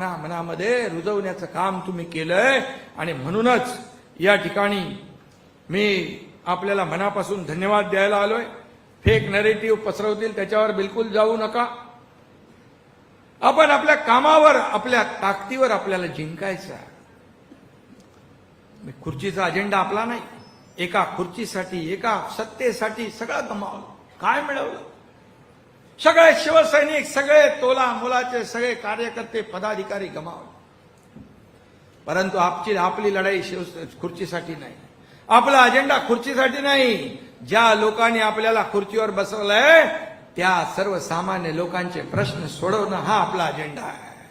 मना- मनामध्ये रुजवण्याचं काम तुम्ही केलंय. आणि म्हणूनच या ठिकाणी मी आपल्याला मनापासून धन्यवाद द्यायला आलोय. फेक नरेटिव्ह पसरवतील त्याच्यावर बिलकुल जाऊ नका. आपण आपल्या कामावर आपल्या ताकदीवर आपल्याला जिंकायचं मी खुर्चीचा अजेंडा आपला नाही. एका खुर्चीसाठी एका सत्तेसाठी सगळं गमावलं. काय मिळवलं? सगळे शिवसैनिक सगळे तोला मुलाचे सगळे कार्यकर्ते पदाधिकारी गमावले. परंतु आपची आपली लढाई शिव खुर्चीसाठी नाही. आपला अजेंडा खुर्चीसाठी नाही. ज्या लोकांनी आपल्याला खुर्चीवर बसवलंय त्या सर्वसामान्य लोकांचे प्रश्न सोडवणं हा आपला अजेंडा आहे.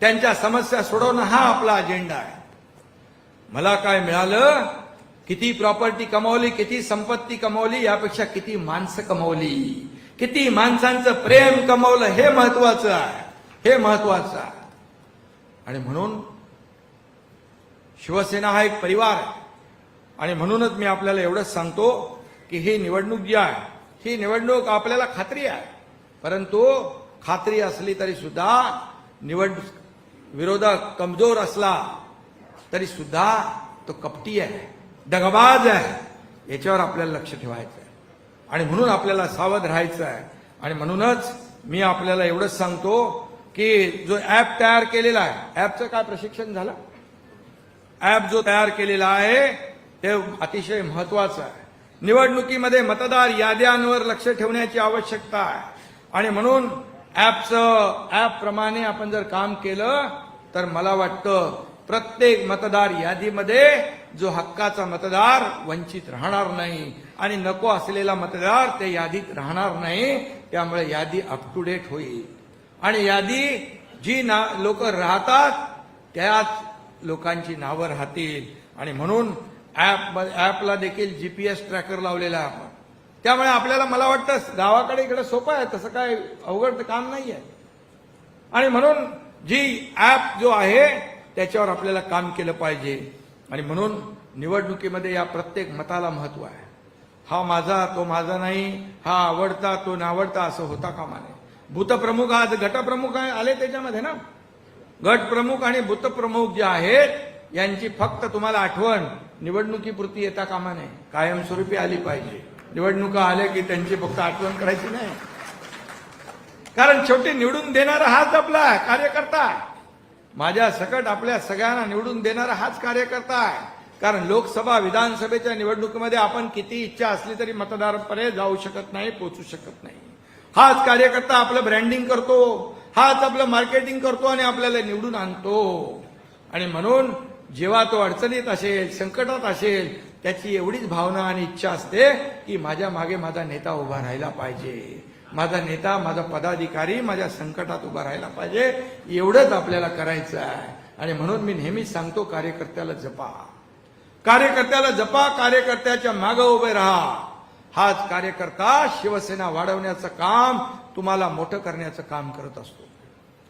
त्यांच्या समस्या सोडवणं हा आपला अजेंडा आहे. मला काय मिळालं? किती प्रॉपर्टी कमावली किती संपत्ती कमावली यापेक्षा किती माणसं कमावली? किती माणसांचं प्रेम कमावलं हे महत्वाचं आहे. हे महत्वाचं आहे. आणि म्हणून शिवसेना हा एक परिवार आहे. आणि म्हणूनच मी आपल्याला एवढंच सांगतो की ही निवडणूक जी आहे ही निवडणूक आपल्याला खात्री आहे. परंतु खात्री असली तरी सुद्धा निवड विरोधक कमजोर असला तरी सुद्धा तो कपटी आहे दगबाज आहे. याच्यावर आपल्याला लक्ष ठेवायचं आहे. आणि म्हणून आपल्याला सावध राहायचं आहे. आणि म्हणूनच मी आपल्याला एवढंच सांगतो की जो ऍप तयार केलेला आहे ऍपचं काय प्रशिक्षण झालं? ऍप जो तयार केलेला आहे ते अतिशय महत्वाचं आहे. निवडणुकीमध्ये मतदार याद्यांवर लक्ष ठेवण्याची आवश्यकता आहे. आणि म्हणून ऍपचं ऍप प्रमाणे आपण जर काम केलं तर मला वाटतं प्रत्येक मतदार यादीमध्ये जो हक्काचा मतदार वंचित राहणार नाही आणि नको असलेला मतदार त्या यादीत राहणार नाही त्यामुळे यादी अप टू डेट होईल. आणि यादी जी ना लोक राहतात त्याच लोकांची नावं राहतील. आणि म्हणून ऍप ऍपला देखील जीपीएस ट्रॅकर लावलेला आहे आपण. त्यामुळे आपल्याला मला वाटतं गावाकडे इकडे सोपं आहे तसं काय अवघड काम नाही आहे आणि म्हणून जी ऍप जो आहे त्याच्यावर आपल्याला काम केलं पाहिजे. आणि म्हणून निवडणुकीमध्ये या प्रत्येक मताला महत्त्व आहे. हा माझा तो माझा नाही हा आवडता तो नावडता असं होता कामा नये. भूतप्रमुख आज गटप्रमुख आले त्याच्यामध्ये ना? गट प्रमुख आणि भूतप्रमुख जे आहेत यांची फक्त तुम्हाला आठवण निवडणुकीपुरती येता कामा नये. कायमस्वरूपी आली पाहिजे. निवडणुका आल्या की त्यांची फक्त आठवण करायची नाही. कारण शेवटी निवडून देणारा हाच आपला कार्यकर्ता. आहे. माझ्या सकट आपल्या सगळ्यांना निवडून देणारा हाच कार्यकर्ता आहे. कारण लोकसभा विधानसभेच्या निवडणुकीमध्ये आपण किती इच्छा असली तरी मतदारापर्यंत जाऊ शकत नाही पोचू शकत नाही. हाच कार्यकर्ता आपलं ब्रँडिंग करतो हाच आपलं मार्केटिंग करतो आणि आपल्याला निवडून आणतो. आणि म्हणून जेव्हा तो अडचणीत असेल संकटात असेल त्याची एवढीच भावना आणि इच्छा असते की माझ्या मागे माझा नेता उभा राहायला पाहिजे. माझा नेता माझा पदाधिकारी माझ्या संकटात उभा राहायला पाहिजे. एवढंच आपल्याला करायचं आहे. आणि म्हणून मी नेहमीच सांगतो कार्यकर्त्याला जपा. कार्यकर्त्याला जपा कार्यकर्त्याच्या मागं उभे राहा. हाच कार्यकर्ता शिवसेना वाढवण्याचं काम तुम्हाला मोठं करण्याचं काम करत असतो.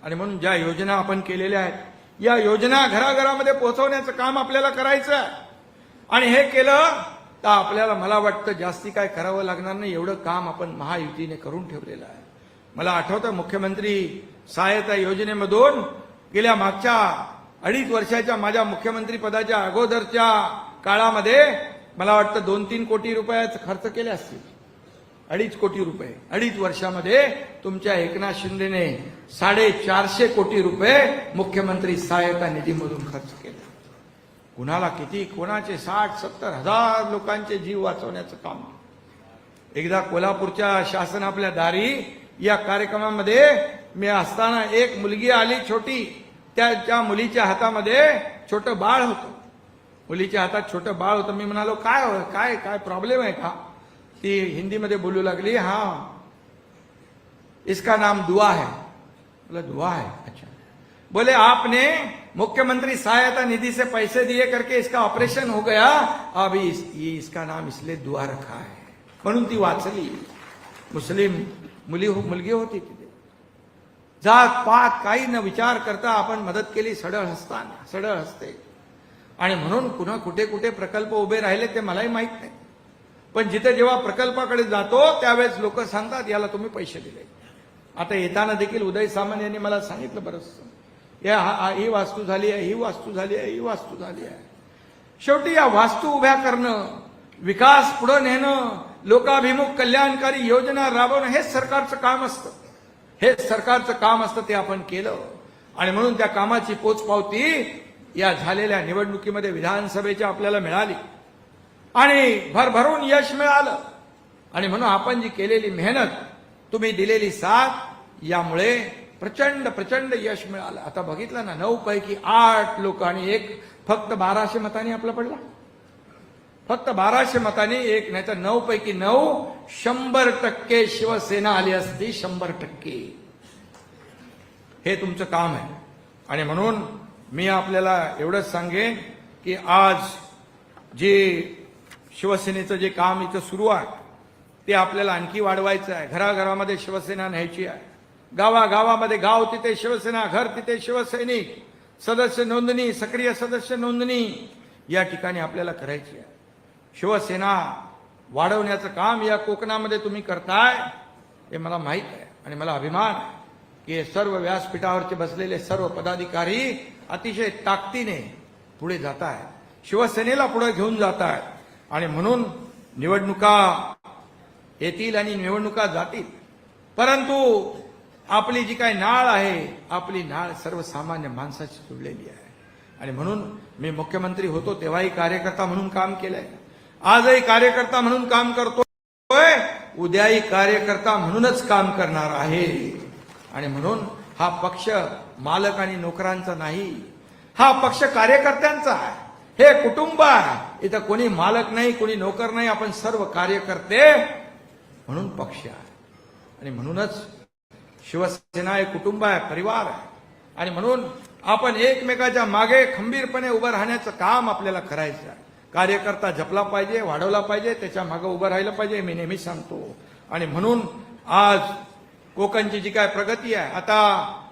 आणि म्हणून ज्या योजना आपण केलेल्या आहेत या योजना घराघरामध्ये पोहोचवण्याचं काम आपल्याला करायचं आहे. आणि हे केलं तर आपल्याला मला वाटतं जास्ती काय करावं लागणार नाही. एवढं काम आपण महायुतीने करून ठेवलेलं आहे. मला आठवतं मुख्यमंत्री सहायता योजनेमधून गेल्या मागच्या अडीच वर्षाच्या माझ्या मुख्यमंत्री पदाच्या अगोदरच्या काळामध्ये मला वाटतं दोन तीन कोटी रुपयाचं खर्च केले असतील. अडीच कोटी रुपये. अडीच वर्षामध्ये तुमच्या एकनाथ शिंदेने साडेचारशे कोटी रुपये मुख्यमंत्री सहायता निधीमधून खर्च केला. कुणाला किती कोणाचे साठ सत्तर हजार लोकांचे जीव वाचवण्याचं काम. एकदा कोल्हापूरच्या शासन आपल्या दारी या कार्यक्रमामध्ये मी असताना एक मुलगी आली छोटी. त्या त्या मुलीच्या हातामध्ये छोटं बाळ होतं. मुलीच्या हातात छोटं बाळ होतं. मी म्हणालो काय हो- काय काय प्रॉब्लेम आहे का? ती हिंदीमध्ये बोलू लागली हा इसका नाम दुआ है. बोला दुआ है? अच्छा. बोले आपने मुख्यमंत्री सहायता निधि से पैसे दिए करके इसका ऑपरेशन हो गया अब इस, ये इसका नाम इसलिए दुआ रखा है। म्हणून ती वाचली मुस्लिम मुली हो, मुलगी होती तिथे जात पात काही न विचार करता आपण मदत केली सडळ हसताना सडळ हसते. आणि म्हणून पुन्हा कुठे कुठे प्रकल्प उभे राहिले ते मलाही माहीत नाही. पण जिथे जेव्हा प्रकल्पाकडे जातो त्यावेळेस लोक सांगतात याला तुम्ही पैसे दिले. आता येताना देखील उदय सामंत यांनी मला सांगितलं बरंच. या हा- हा- ही वास्तू झाली आहे ही वास्तू झाली आहे ही वास्तू झाली आहे. शेवटी या वास्तू उभ्या करणं विकास पुढे नेणं लोकाभिमुख कल्याणकारी योजना राबवणं हेच सरकारचं काम असतं. हेच सरकारचं काम असतं ते आपण केलं. आणि म्हणून त्या कामाची पोचपावती या झालेल्या निवडणुकीमध्ये विधानसभेच्या आपल्याला मिळाली. आणि भरभरून यश मिळालं. आणि म्हणून आपण जी केलेली मेहनत तुम्ही दिलेली साथ यामुळे प्रचंड प्रचंड यश मिळालं. आता बघितलं ना नऊ पैकी आठ लोक आणि एक फक्त बाराशे मतांनी आपला पडला. फक्त बाराशे मतांनी एक नाही तर नऊ पैकी नऊ शंभर टक्के शिवसेना आली असती शंभर टक्के. हे तुमचं काम आहे. आणि म्हणून मी आपल्याला एवढंच सांगेन की आज जे शिवसेनेचं जे काम इथं सुरू आहे ते आपल्याला आणखी वाढवायचं आहे. घराघरामध्ये शिवसेना न्यायची आहे. गावागावामध्ये गाव तिथे शिवसेना घर तिथे शिवसैनिक सदस्य नोंदणी सक्रिय सदस्य नोंदणी या ठिकाणी आपल्याला करायची आहे. शिवसेना वाढवण्याचं काम या कोकणामध्ये तुम्ही करताय हे मला माहीत आहे आणि मला अभिमान आहे की सर्व व्यासपीठावरचे बसलेले सर्व पदाधिकारी अतिशय ताकदीने पुढे जात आहेत शिवसेनेला पुढे घेऊन जात आहेत आणि म्हणून निवडणुका येतील आणि निवडणुका जातील. परंतु आपली जी काही नाळ आहे आपली नाळ सर्वसामान्य माणसाशी जुळलेली आहे. आणि म्हणून मी मुख्यमंत्री होतो तेव्हाही कार्यकर्ता म्हणून काम केलंय. आजही कार्यकर्ता म्हणून काम करतोय उद्याही कार्यकर्ता म्हणूनच काम करणार आहे. आणि म्हणून हा पक्ष मालक आणि नोकरांचा नाही हा पक्ष कार्यकर्त्यांचा आहे. हे कुटुंब आहे. इथं कोणी मालक नाही कोणी नोकर नाही आपण सर्व कार्यकर्ते म्हणून पक्ष आहे. आणि म्हणूनच शिवसेना हे कुटुंब आहे परिवार आहे. आणि म्हणून आपण एकमेकाच्या मागे खंबीरपणे उभं राहण्याचं काम आपल्याला करायचं आहे. कार्यकर्ता जपला पाहिजे वाढवला पाहिजे त्याच्यामागे उभं राहिलं पाहिजे मी नेहमी सांगतो. आणि म्हणून आज कोकणची जी काय प्रगती आहे आता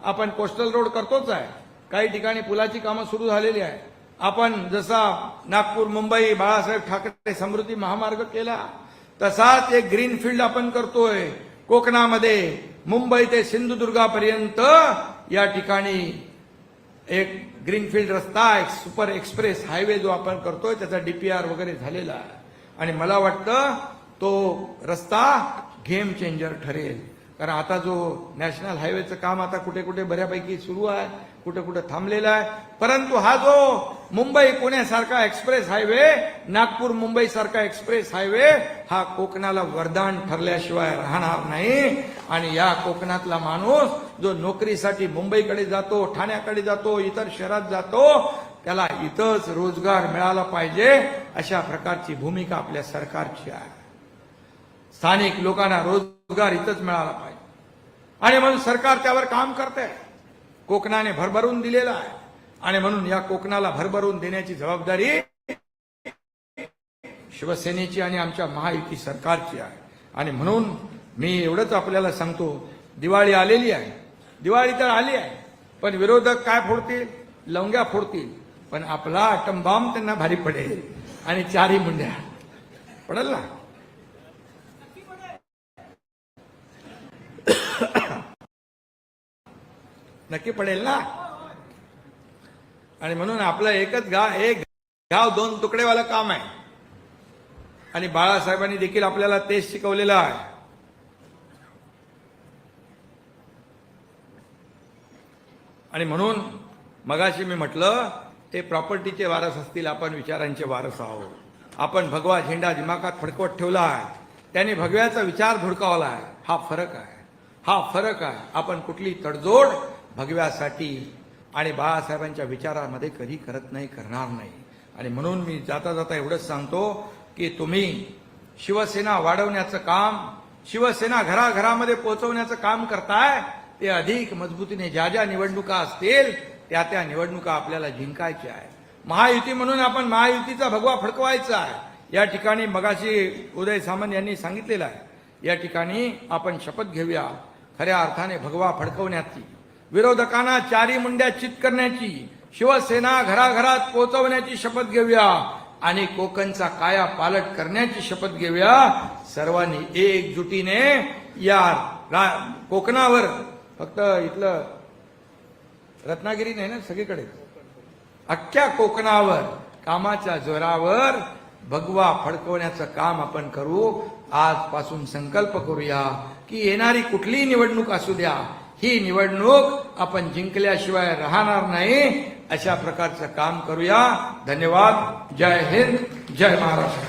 आपण कोस्टल रोड करतोच आहे. काही ठिकाणी पुलाची कामं सुरू झालेली आहे. आपण जसा नागपूर मुंबई बाळासाहेब ठाकरे समृद्धी महामार्ग केला तसाच एक ग्रीनफील्ड आपण करतोय. कोकणामध्ये मुंबई ते सिंधुदुर्गापर्यंत या ठिकाणी एक ग्रीनफील्ड रस्ता एक सुपर एक्सप्रेस हायवे जो आपण करतोय त्याचा डीपीआर वगैरे झालेला आहे. आणि मला वाटतं तो रस्ता गेम चेंजर ठरेल. कारण आता जो नॅशनल हायवेचं काम आता कुठे कुठे बऱ्यापैकी सुरू आहे कुठं कुठं थांबलेला आहे. परंतु हा जो मुंबई पुण्यासारखा एक्सप्रेस हायवे नागपूर मुंबई सारखा एक्सप्रेस हायवे हा कोकणाला वरदान ठरल्याशिवाय राहणार नाही. आणि या कोकणातला माणूस जो नोकरीसाठी मुंबईकडे जातो ठाण्याकडे जातो इतर शहरात जातो त्याला इथंच रोजगार मिळाला पाहिजे अशा प्रकारची भूमिका आपल्या सरकारची आहे. स्थानिक लोकांना रोजगार इथंच मिळाला पाहिजे. आणि म्हणून सरकार त्यावर काम करते कोकणाने भरभरून दिलेला आहे. आणि म्हणून या कोकणाला भरभरून देण्याची जबाबदारी शिवसेनेची आणि आमच्या महायुती सरकारची आहे. आणि म्हणून मी एवढंच आपल्याला सांगतो दिवाळी आलेली आहे. दिवाळी तर आली आहे. पण विरोधक काय फोडतील? लवंग्या फोडतील. पण आपला अटंबाम त्यांना भारी पडेल. आणि चारही मुंड्या. पडेल ना? नक्की पडेल ना? आणि म्हणून आपलं एकच गाव एक गाव दोन तुकडेवालं काम आहे. आणि बाळासाहेबांनी देखील आपल्याला तेच शिकवलेलं आहे. आणि म्हणून मगाशी मी म्हटलं ते प्रॉपर्टीचे वारस असतील आपण विचारांचे वारस आहोत. आपण भगवा झेंडा दिमागात फडकवत ठेवला आहे. त्याने भगव्याचा विचार धुडकावला आहे. हा फरक आहे. हा फरक आहे. आपण कुठली तडजोड भगव्यासाठी आणि बाळासाहेबांच्या विचारामध्ये कधी करत नाही करणार नाही. आणि म्हणून मी जाता जाता एवढंच सांगतो की तुम्ही शिवसेना वाढवण्याचं काम शिवसेना घराघरामध्ये पोहोचवण्याचं काम करताय ते अधिक मजबूतीने ज्या ज्या निवडणुका असतील त्या त्या निवडणुका आपल्याला जिंकायच्या आहे महायुती म्हणून आपण महायुतीचा भगवा फडकवायचा आहे. या ठिकाणी मगाशी उदय सामंत यांनी सांगितलेलं आहे. या ठिकाणी आपण शपथ घेऊया. खऱ्या अर्थाने भगवा फडकवण्याची. विरोधकांना चारी मुंड्या चित करण्याची शिवसेना घराघरात पोहोचवण्याची शपथ घेऊया आणि कोकणचा काया पालट करण्याची शपथ घेऊया. सर्वांनी एकजुटीने या कोकणावर फक्त इथलं रत्नागिरी नाही ना सगळीकडे. अख्ख्या कोकणावर कामाच्या जोरावर भगवा फडकवण्याचं काम आपण करू. आजपासून संकल्प करूया की येणारी कुठलीही निवडणूक असू द्या ही निवडणूक आपण जिंकल्याशिवाय राहणार नाही. अशा प्रकारचं काम करूया. धन्यवाद. जय हिंद. जय महाराष्ट्र.